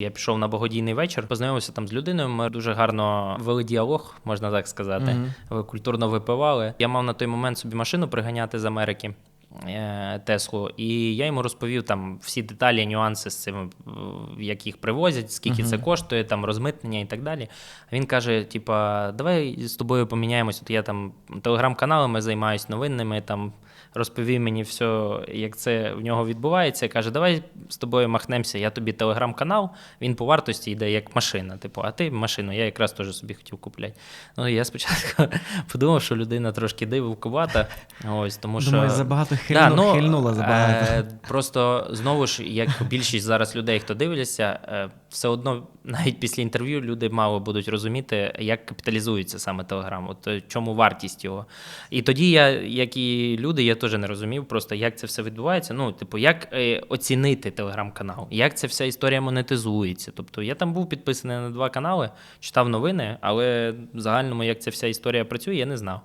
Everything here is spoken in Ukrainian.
Я пішов на благодійний вечір, познайомився там з людиною. Ми дуже гарно вели діалог, можна так сказати. Ви культурно випивали. Я мав на той момент собі машину приганяти з Америки. е, Теслу, і я йому розповів там всі деталі, нюанси з цим, як їх привозять, скільки це коштує, там розмитнення і так далі. А він каже: типа, давай з тобою поміняємось. От я там телеграм-каналами займаюся новинними, там розповів мені все, як це в нього відбувається. Каже, давай з тобою махнемося, я тобі телеграм-канал, він по вартості йде як машина. Типу, а ти машину, я якраз теж собі хотів купляти. Ну, я спочатку подумав, що людина трошки дивовкувата. Ось, тому що... Думаю, забагато хильну, Да, ну, хильнула забагато. Е, просто знову ж, як більшість зараз людей, хто дивляться, е, все одно навіть після інтерв'ю люди мало будуть розуміти, як капіталізується саме Телеграм, от е, чому вартість його. І тоді я, як і люди, я теж не розумів, просто як це все відбувається. Ну, типу, як е, оцінити телеграм-канал, як ця вся історія монетизується. Тобто я там був підписаний на два канали, читав новини, але в загальному, як ця вся історія працює, я не знав.